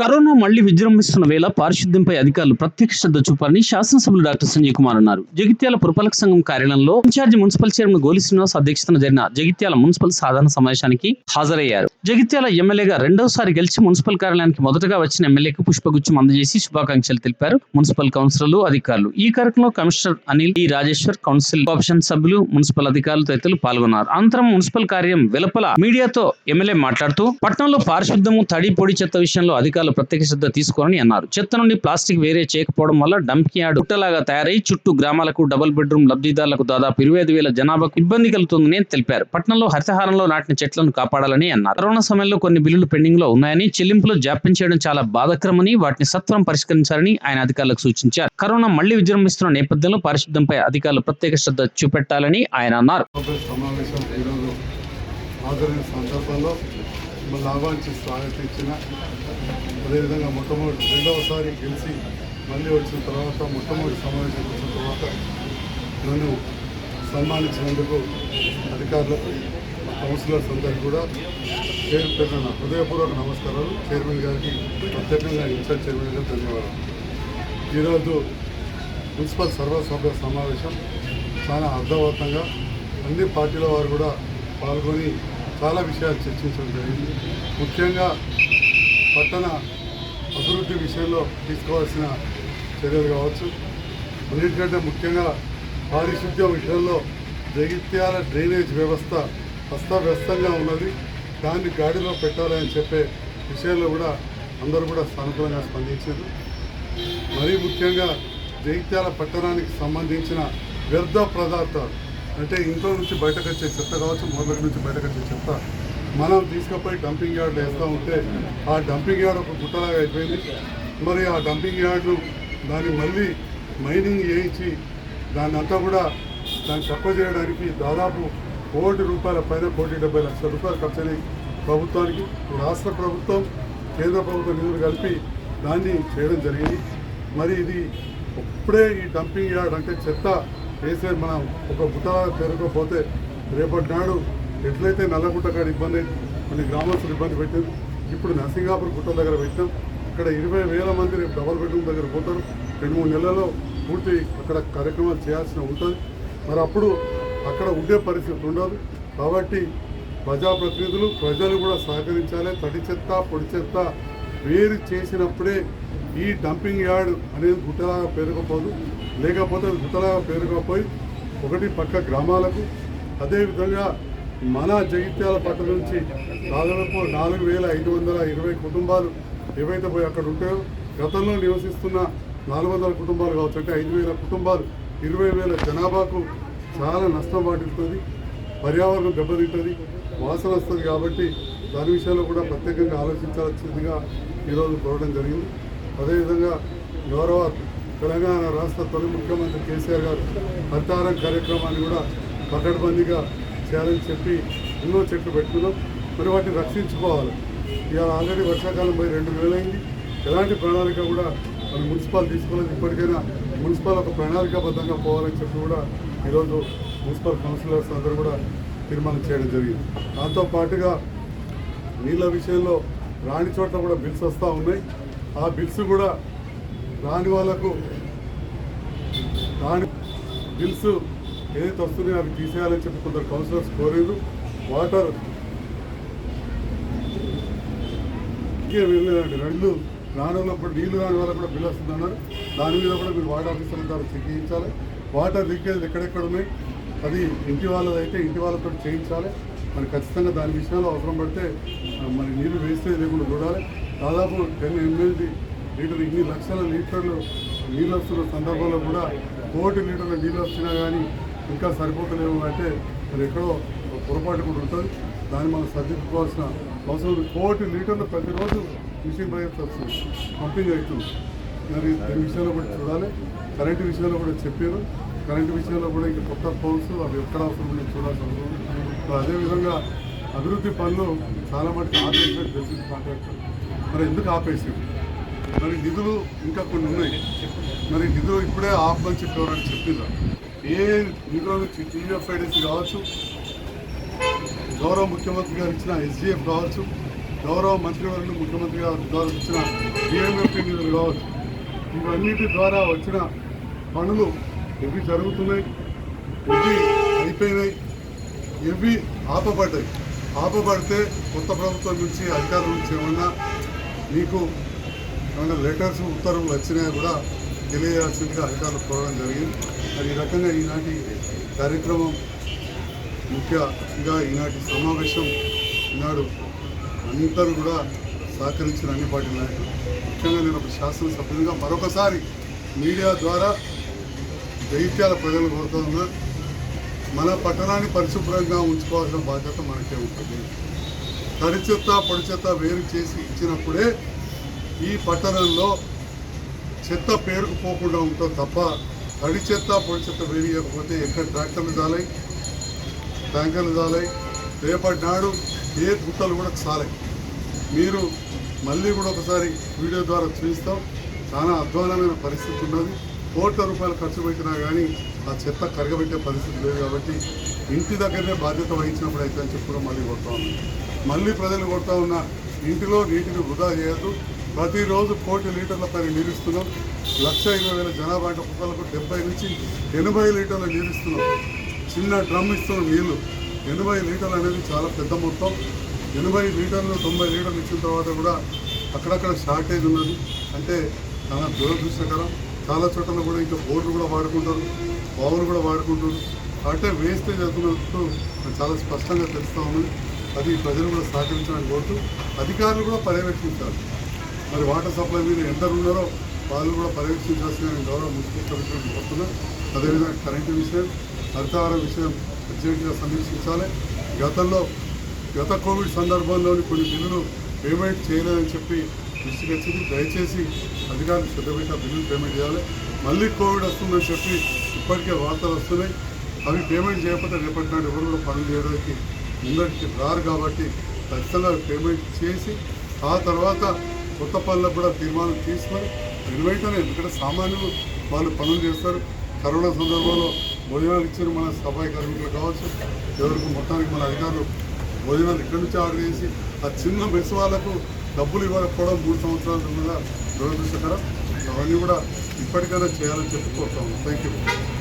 Corona మళ్ళీ విజృంభిస్తున్న వేళ పారిశుద్ధ్యంపై అధికారులు ప్రత్యేక శ్రద్ధ చూపాలని శాసనసభ్యులు డాక్టర్ సంజయ్ కుమార్ అన్నారు. జగిత్యాల పురపాలక సంఘం కార్యాలయంలో ఇన్ఛార్జి మున్సిపల్ చైర్మన్ గోలి శ్రీనివాస్ అధ్యక్షతన జరిగిన జగిత్యాల మున్సిపల్ సాధారణ సమావేశానికి హాజరయ్యారు. జగిత్యాల ఎమ్మెల్యేగా రెండోసారి గెలిచి మున్సిపల్ కార్యాలయానికి మొదటగా వచ్చిన ఎమ్మెల్యేకు పుష్పగుచ్చం అందజేసి శుభాకాంక్షలు తెలిపారు మున్సిపల్ కౌన్సిలర్లు అధికారులు. ఈ కార్యక్రమంలో కమిషనర్ అనిల్ ఈ రాజేశ్వర్ కౌన్సిల్ ఆప్షన్ సభ్యులు మున్సిపల్ అధికారులు తదితరులు పాల్గొన్నారు. అనంతరం మున్సిపల్ కార్యం వెలుపల మీడియాతో ఎమ్మెల్యే మాట్లాడుతూ పట్టణంలో పారిశుద్ధ్యము తడి పొడి చెత్త విషయంలో అధికారులు ప్రత్యేక శ్రద్ధ తీసుకోవాలని అన్నారు. చెత్త నుండి ప్లాస్టిక్ వేరే చేయకపోవడం వల్ల డంప్ యార్డ్ పుట్టలాగా తయారై చుట్టూ గ్రామాలకు డబుల్ బెడ్రూమ్ లబ్ధిదారులకు దాదాపు ఇరవై ఐదు వేల జనాభాకు ఇబ్బంది కలుగుతుందని తెలిపారు. పట్టణంలో హరితహారంలో నాటిన చెట్లను కాపాడాలని అన్నారు. కరోనా సమయంలో కొన్ని బిల్లులు పెండింగ్లో ఉన్నాయని చెల్లింపులు జాప్యం చేయడం చాలా బాధకరమని వాటిని సత్వరం పరిష్కరించాలని ఆయన అధికారులకు సూచించారు. కరోనా మళ్ళీ విజృంభిస్తున్న నేపథ్యంలో పారిశుద్ధ్యంపై అధికారులు ప్రత్యేక శ్రద్ధ చూపెట్టాలని ఆయన అన్నారు. సభ్యుల సందర్భంలో మిమ్మల్ని ఆహ్వానించి స్వాగతించిన అదేవిధంగా మొట్టమొదటి రెండవసారి గెలిచి మళ్ళీ వచ్చిన తర్వాత మొట్టమొదటి సమావేశం వచ్చిన తర్వాత నన్ను సన్మానించినందుకు అధికారులకు కౌన్సిలర్స్ అందరికీ కూడా పేరు పేరున హృదయపూర్వక నమస్కారాలు. చైర్మన్ గారికి ప్రత్యేకంగా ఇన్ఛార్జ్ చైర్మన్ గారికి ధన్యవాదాలు. ఈరోజు మున్సిపల్ సర్వసభ్య సమావేశం చాలా అర్థవంతంగా అన్ని పార్టీల వారు కూడా పాల్గొని చాలా విషయాలు చర్చించడం జరిగింది ముఖ్యంగా పట్టణ అభివృద్ధి విషయంలో తీసుకోవాల్సిన చర్యలు కావచ్చు. అన్నిటికంటే ముఖ్యంగా పారిశుద్ధ్య విషయంలో జగిత్యాల డ్రైనేజ్ వ్యవస్థ అస్తవ్యస్తంగా ఉన్నది. దాన్ని గాడిలో పెట్టాలని చెప్పే విషయంలో కూడా అందరూ కూడా సానుకూలంగా స్పందించారు. మరీ ముఖ్యంగా జగిత్యాల పట్టణానికి సంబంధించిన వ్యర్థ పదార్థాలు అంటే ఇంట్లో నుంచి బయటకు వచ్చే చెత్త కావచ్చు మొదటి నుంచి బయటకు వచ్చే చెత్త. మనం తీసుకుపోయి డంపింగ్ యార్డ్లో వేస్తూ ఉంటే ఆ డంపింగ్ యార్డ్ ఒక గుట్టలాగా అయిపోయింది. మరి ఆ డంపింగ్ యార్డ్ను దాన్ని మళ్ళీ మైనింగ్ చేయించి దాన్ని అంతా కూడా దాన్ని తక్కువ చేయడానికి దాదాపు కోటి రూపాయల పైన కోటి డెబ్బై లక్షల రూపాయలు ఖర్చు ప్రభుత్వానికి రాష్ట్ర ప్రభుత్వం కేంద్ర ప్రభుత్వం నిధులు కలిపి దాన్ని చేయడం జరిగింది. మరి ఇది ఇప్పుడే ఈ డంపింగ్ యార్డ్ అంటే చెత్త కేసీఆర్ మనం ఒక గుట్టలా పేరుకోపోతే రేపటి నాడు ఎట్లయితే నల్లగుట్ట కాడ ఇబ్బంది కొన్ని గ్రామస్తులు ఇబ్బంది పెట్టారు ఇప్పుడు నరసింగాపూర్ గుట్ట దగ్గర పెట్టాం. ఇక్కడ ఇరవై వేల మంది రేపు డబల్ బెడ్రూమ్ దగ్గర పోతారు. రెండు మూడు నెలల్లో పూర్తి అక్కడ కార్యక్రమాలు చేయాల్సిన ఉంటుంది. మరి అప్పుడు అక్కడ ఉండే పరిస్థితి ఉండదు. కాబట్టి ప్రజాప్రతినిధులు ప్రజలు కూడా సహకరించాలి. తడి చెత్త పొడి చెత్త వేరు చేసినప్పుడే ఈ డంపింగ్ యార్డ్ అనేది గుట్టలాగా పేరుకపోదు. లేకపోతే అది పేరుగా పోయి ఒకటి పక్క గ్రామాలకు అదేవిధంగా మన జగిత్యాల పట్ల నుంచి దాదాపు నాలుగు వేల ఐదు వందల ఇరవై కుటుంబాలు ఏవైతే పోయి అక్కడ ఉంటాయో గతంలో నివసిస్తున్న నాలుగు వందల కుటుంబాలు కావచ్చు అంటే ఐదు వేల కుటుంబాలు ఇరవై వేల జనాభాకు చాలా నష్టం వాటిస్తుంది పర్యావరణం దెబ్బతింటుంది వాసన వస్తుంది కాబట్టి దాని విషయంలో కూడా ప్రత్యేకంగా ఆలోచించాల్సిందిగా ఈరోజు కోరడం జరిగింది. అదేవిధంగా గౌరవ తెలంగాణ రాష్ట్ర తొలి ముఖ్యమంత్రి కేసీఆర్ గారు హరితారం కార్యక్రమాన్ని కూడా పకడ్బందీగా చేయాలని చెప్పి ఎన్నో చెట్లు పెట్టుకున్నాం. మరి వాటిని రక్షించుకోవాలి. ఇవాళ ఆల్రెడీ వర్షాకాలం పోయి రెండు నెలలైంది. ఎలాంటి ప్రణాళిక కూడా మన మున్సిపాల్ తీసుకోలేదు. ఇప్పటికైనా మున్సిపల్ ఒక ప్రణాళికాబద్ధంగా పోవాలని చెప్పి కూడా ఈరోజు మున్సిపల్ కౌన్సిలర్స్ అందరూ కూడా తీర్మానం చేయడం జరిగింది. దాంతో పాటుగా నీళ్ళ విషయంలో రాణి చోట్ల కూడా బిల్స్ వస్తూ ఉన్నాయి. ఆ బిల్స్ కూడా రాని వాళ్ళకు రాని బిల్స్ ఏదైతే వస్తున్నాయో అవి తీసేయాలని చెప్పి కొందరు కౌన్సిలర్స్ కోరారు. వాటర్ ఇంకే వెళ్ళలేదండి రెండు రానున్నప్పుడు నీళ్ళు రాని వాళ్ళకు కూడా బిల్ వస్తుందన్నారు. దాని మీద కూడా మీరు వాటర్ ఆఫీసర్ల ద్వారా చెక్ చేయించాలి వాటర్ లీకేజ్ ఎక్కడెక్కడ ఉన్నాయి? అది ఇంటి వాళ్ళదైతే ఇంటి వాళ్ళతో చేయించాలి. మరి ఖచ్చితంగా దాని విషయంలో అవసరం పడితే మరి నీళ్ళు వేస్తే లేకుండా చూడాలి. దాదాపు టెన్ ఎంఎల్డి లీటర్ ఇన్ని లక్షల లీటర్లు నీళ్ళు వస్తున్న సందర్భంలో కూడా కోటి లీటర్ల నీళ్ళు వచ్చినా కానీ ఇంకా సరిపోతలేవు అంటే మరి ఎక్కడో పొరపాటు కూడా ఉంటుంది. దాన్ని మనం సర్దిద్దుకోవాల్సిన అవసరం కోటి లీటర్లు ప్రతిరోజు మిషన్ బయట వస్తుంది. పంపింగ్ అవుతుంది. మరి దాని విషయంలో కూడా చూడాలి. కరెంటు విషయంలో కూడా చెప్పారు. కరెంటు విషయంలో కూడా ఇంకా కొత్త పోల్స్ అవి ఎక్కడ అవసరం చూడాల్సి అవసరం అదేవిధంగా అభివృద్ధి పనులు చాలా మటుకు ఆపేసినట్టు తెలిసింది కాంట్రాక్టర్. మరి ఎందుకు ఆపేసింది మరి నిధులు ఇంకా కొన్ని ఉన్నాయి. మరి నిధులు ఇప్పుడే ఆపమని చెప్పేవారని చెప్పిందా ఏ నిధుల నుంచి టీవీఎఫ్ఐడిసి కావచ్చు గౌరవ ముఖ్యమంత్రి గారు ఇచ్చిన ఎస్డిఎఫ్ కావచ్చు గౌరవ మంత్రివర్యులు ముఖ్యమంత్రి గారు ద్వారా ఇచ్చిన డిఎంఎఫ్టీ నిధులు కావచ్చు. ఇవన్నిటి ద్వారా వచ్చిన పనులు ఎవి జరుగుతున్నాయి ఎవి అయిపోయినాయి ఎవి ఆపబడ్డాయి. ఆపబడితే కొత్త ప్రభుత్వం నుంచి అధికారం నుంచి ఏమన్నా మీకు ఏమైనా లెటర్స్ ఉత్తర్వులు వచ్చినా కూడా తెలియజేయాల్సిందిగా అధికారులు కోరడం జరిగింది. మరి ఈ రకంగా ఈనాటి కార్యక్రమం ముఖ్యంగా ఈనాటి సమావేశం ఈనాడు అందరూ కూడా సహకరించిన అన్ని పార్టీ నాయకులు. ముఖ్యంగా నేను ఒక శాసనసభ్యునిగా మరొకసారి మీడియా ద్వారా దైత్యాల ప్రజలు కోరుతున్నా మన పట్టణాన్ని పరిశుభ్రంగా ఉంచుకోవాల్సిన బాధ్యత మనకే ఉంటుంది. తడి చెత్త పొడి చెత్త వేరు చేసి ఇచ్చినప్పుడే ఈ పట్టణంలో చెత్త పేరుకుపోకుండా ఉంటుంది తప్ప తడి చెత్త పొడి చెత్త వేయకపోతే ఎక్కడ ట్రాక్టర్లు చాలాయి ట్యాంకర్లు చాలాయి రేపటి నాడు ఏ గుట్టలు కూడా చాలాయి మీరు మళ్ళీ కూడా ఒకసారి వీడియో ద్వారా చూపిస్తాం. చాలా అధ్వానమైన పరిస్థితి ఉన్నది. కోట్ల రూపాయలు ఖర్చు పెట్టినా కానీ ఆ చెత్త కరగబెట్టే పరిస్థితి లేదు కాబట్టి ఇంటి దగ్గరనే బాధ్యత వహించినప్పుడు అయితే అని చెప్పి మళ్ళీ కొడతా ఉన్నాం. మళ్ళీ ప్రజలు కొడతా ఉన్న ఇంటిలో నీటిని వృధా చేయొద్దు. ప్రతిరోజు కోటి లీటర్ల పైన నీరు ఇస్తున్నాం లక్ష ఇరవై వేల జనాభా కుక్కలకు డెబ్బై నుంచి ఎనభై లీటర్ల నీరు ఇస్తున్నాం చిన్న డ్రమ్ ఇస్తున్న నీళ్ళు. ఎనభై లీటర్లు అనేది చాలా పెద్ద మొత్తం. ఎనభై లీటర్లు తొంభై లీటర్లు ఇచ్చిన తర్వాత కూడా అక్కడక్కడ షార్టేజ్ ఉన్నది. అంటే చాలా దురదృష్టకరం. చాలా చోట్ల కూడా ఇంకా బోర్డులు కూడా వాడుకుంటారు. పవర్ కూడా వాడుకుంటారు. అంటే వేస్టేజ్ అవుతున్నట్టు చాలా స్పష్టంగా తెలుస్తూ ఉన్నది అది ప్రజలు కూడా సహకరించడానికి కోరుతూ అధికారులు కూడా పర్యవేక్షించాలి. మరి వాటర్ సప్లై మీద ఎందరు ఉన్నారో వాళ్ళు కూడా పర్యవేక్షించాల్సిన గౌరవ మున్సిపల్ కమిషనర్ కోరుతున్నా. అదేవిధంగా కరెంటు విషయం హరితహారం విషయం అర్జెంటుగా సమీక్షించాలి. గతంలో గత కోవిడ్ సందర్భంలోని కొన్ని బిల్లులు పేమెంట్ చేయలేదని చెప్పి దృష్టికి వచ్చింది. దయచేసి అధికారులు శ్రద్ధ పెట్టి ఆ బిల్లులు పేమెంట్ చేయాలి. మళ్ళీ కోవిడ్ వస్తుందని చెప్పి ఇప్పటికే వార్తలు వస్తున్నాయి. అవి పేమెంట్ చేయకపోతే రేపటి నాడు ఎవరు కూడా పనులు చేయడానికి ముందరికి రారు కాబట్టి ఖచ్చితంగా పేమెంట్ చేసి ఆ తర్వాత కొత్త పనులకు కూడా తీర్మానం తీసుకొని వెనువైతేనే ఎందుకంటే సామాన్యులు వాళ్ళు పనులు చేస్తారు. కరోనా సందర్భంలో భోజనాలు ఇచ్చిన మన సఫాయి కార్మికులు కావచ్చు ఎవరికి మొత్తానికి మన అధికారులు భోజనాలు ఇక్కడి నుంచి ఆర్డర్ చేసి ఆ చిన్న మెస్ వాళ్ళకు డబ్బులు ఇవ్వకపోవడం మూడు సంవత్సరాల కింద దురదృష్టకరం. అవన్నీ కూడా ఇప్పటికైనా చేయాలని చెప్పి థ్యాంక్ యూ